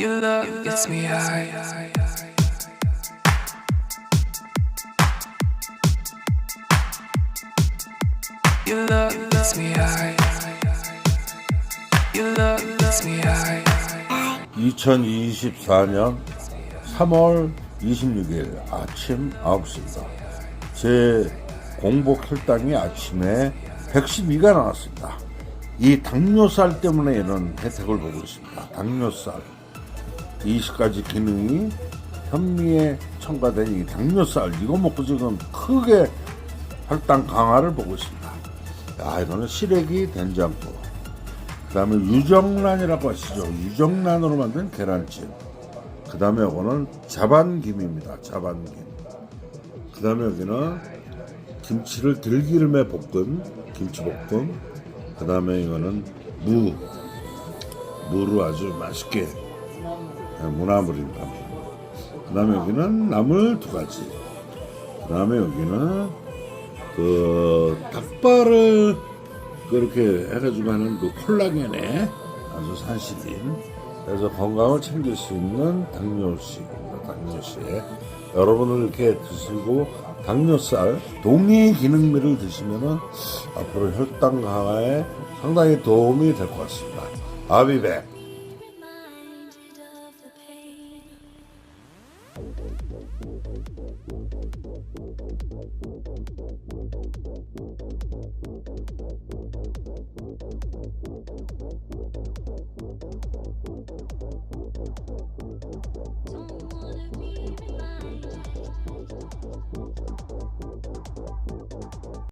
Your love gets me high. Your love gets me high. Your love gets me high. 2024년 3월 26일 아침 9시입니다. 제 공복 혈당이 아침에 112가 나왔습니다. 이 당뇨살 때문에 이런 혜택을 보고 있습니다. 당뇨살. 20가지 기능이 현미에 첨가된 이 당뇨살. 이거 먹고 지금 크게 혈당 강화를 보고 있습니다. 야, 이거는 시래기 된장국. 그 다음에 유정란이라고 하시죠. 유정란으로 만든 계란찜. 그 다음에 이거는 자반김입니다. 자반김. 그 다음에 여기는 김치를 들기름에 볶은 김치볶음. 그 다음에 이거는 무. 무로 아주 맛있게 네, 무나물입니다. 그 다음에 여기는 나물 두 가지. 그 다음에 여기는 그 닭발을 그렇게 해가지고 하는 그 콜라겐에 아주 산실인 그래서 건강을 챙길 수 있는 당뇨식입니다. 당뇨식 여러분을 이렇게 드시고 당뇨살 동의 기능미를 드시면은 앞으로 혈당 강화에 상당히 도움이 될 것 같습니다. 아비백 Thank you.